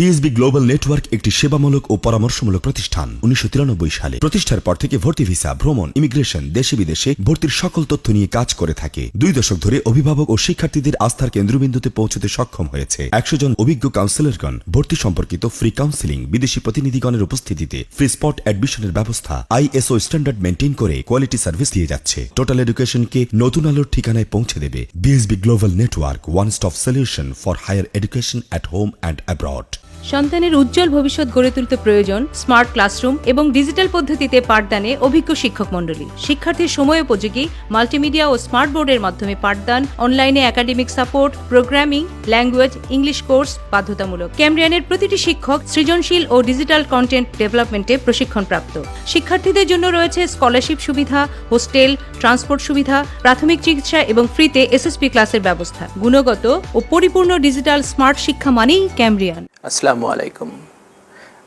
BSB global network একটি সেবামূলক ও পরামর্শমূলক প্রতিষ্ঠান, উনিশশো তিরানব্বই সালে। প্রতিষ্ঠার পর থেকে ভর্তি ভিসা, ভ্রমণ, ইমিগ্রেশন, দেশে বিদেশে ভর্তির সকল তথ্য নিয়ে কাজ করে থাকে। দুই দশক ধরে অভিভাবক ও শিক্ষার্থীদের আস্থার কেন্দ্রবিন্দুতে পৌঁছতে সক্ষম হয়েছে। একশো জন অভিজ্ঞ কাউন্সিলরগণ ভর্তি সম্পর্কিত ফ্রি কাউন্সিলিং বিদেশি প্রতিনিধিগণের উপস্থিতিতে ফ্রি স্পট অ্যাডমিশনের ব্যবস্থা আইএসও স্ট্যান্ডার্ড মেনটেন করে কোয়ালিটি সার্ভিস দিয়ে যাচ্ছে। টোটাল এডুকেশনকে নতুন আলোর ঠিকানায় পৌঁছে দেবে BSB global network one stop solution for higher education at home and abroad সন্তানের উজ্জ্বল ভবিষ্যৎ গড়ে তুলতে প্রয়োজন স্মার্ট ক্লাসরুম এবং ডিজিটাল পদ্ধতিতে পাঠদানে অভিজ্ঞ শিক্ষক মণ্ডলী। শিক্ষার্থীর সময় উপযোগী মাল্টিমিডিয়া ও স্মার্ট বোর্ডের মাধ্যমে পাঠদান, অনলাইনে academic support, programming, language, English course বাধ্যতামূলক। ক্যামরিয়ানের প্রতিটি শিক্ষক সৃজনশীল ও ডিজিটাল কন্টেন্ট ডেভেলপমেন্টে প্রশিক্ষণপ্রাপ্ত। শিক্ষার্থীদের জন্য রয়েছে স্কলারশিপ সুবিধা, হোস্টেল, ট্রান্সপোর্ট সুবিধা, প্রাথমিক চিকিৎসা এবং ফ্রিতে এসএসপি ক্লাসের ব্যবস্থা। গুণগত ও পরিপূর্ণ ডিজিটাল স্মার্ট শিক্ষা মানেই ক্যামরিয়ান আসসালামু আলাইকুম।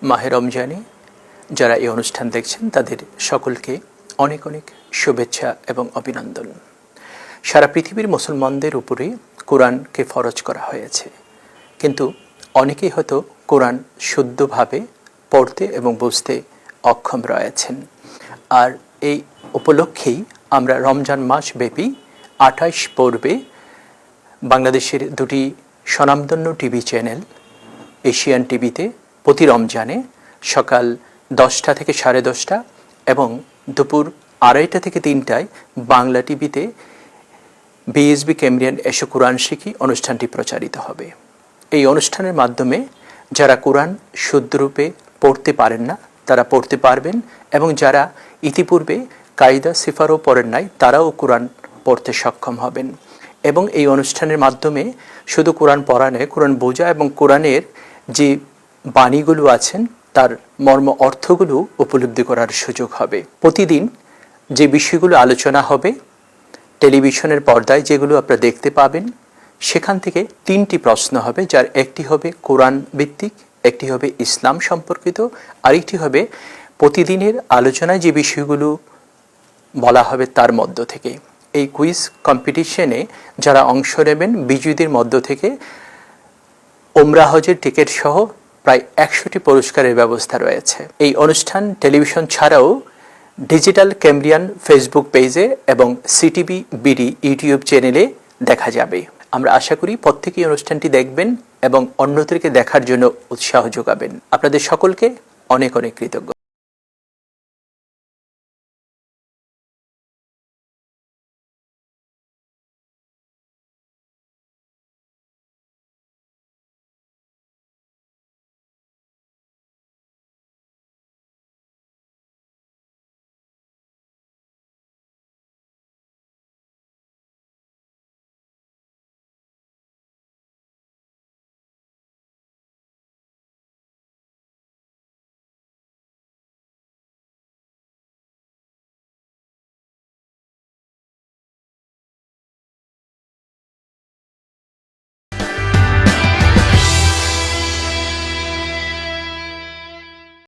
মাহে রমজানে যারা এই অনুষ্ঠান দেখছেন, তাদের সকলকে অনেক অনেক শুভেচ্ছা এবং অভিনন্দন। সারা পৃথিবীর মুসলমানদের উপরে কোরআনকে ফরজ করা হয়েছে। কিন্তু অনেকেই হয়তো কোরআন শুদ্ধভাবে পড়তে এবং বুঝতে অক্ষম রয়েছেন। আর এই উপলক্ষেই আমরা রমজান মাস ব্যাপী আঠাইশ পর্বে বাংলাদেশের দুটি স্বনামধন্য টিভি চ্যানেল এশিয়ান টিভিতে প্রতি রমজানে সকাল দশটা থেকে সাড়ে দশটা এবং দুপুর আড়াইটা থেকে তিনটায় বাংলা টিভিতে বিএসবি ক্যামরিয়ান এসো কোরআন শিখি, অনুষ্ঠানটি প্রচারিত হবে। এই অনুষ্ঠানের মাধ্যমে যারা কোরআন শুদ্ধরূপে পড়তে পারেন না, তারা পড়তে পারবেন এবং যারা ইতিপূর্বে কায়দা সিফারও পড়েন নাই, তারাও কোরআন পড়তে সক্ষম হবেন। এবং এই অনুষ্ঠানের মাধ্যমে শুধু কোরআন পড়া নয়, কোরআন বোঝা এবং কোরআনের যে বাণীগুলো আছেন, তার মর্ম অর্থগুলো উপলব্ধি করার সুযোগ হবে। প্রতিদিন যে বিষয়গুলো আলোচনা হবে, টেলিভিশনের পর্দায় যেগুলো আপনারা দেখতে পাবেন, সেখান থেকে তিনটি প্রশ্ন হবে, যার একটি হবে কোরআন ভিত্তিক, একটি হবে ইসলাম সম্পর্কিত, আরেকটি হবে প্রতিদিনের আলোচনায় যে বিষয়গুলো বলা হবে তার মধ্য থেকে। এই কুইজ কম্পিটিশনে যারা অংশ নেবেন, বিজয়ীদের মধ্য থেকে ওমরা হজের টিকিট সহ প্রায় একশোটি পুরস্কারের ব্যবস্থা রয়েছে। এই অনুষ্ঠান টেলিভিশন ছাড়াও ডিজিটাল ক্যামরিয়ান ফেসবুক পেজে এবং সিটিভি, বিডি, ইউটিউব চ্যানেলে দেখা যাবে। আমরা আশা করি প্রত্যেকেই অনুষ্ঠানটি দেখবেন এবং অন্যদেরকে দেখার জন্য উৎসাহ যোগাবেন। আপনাদের সকলকে অনেক অনেক কৃতজ্ঞ।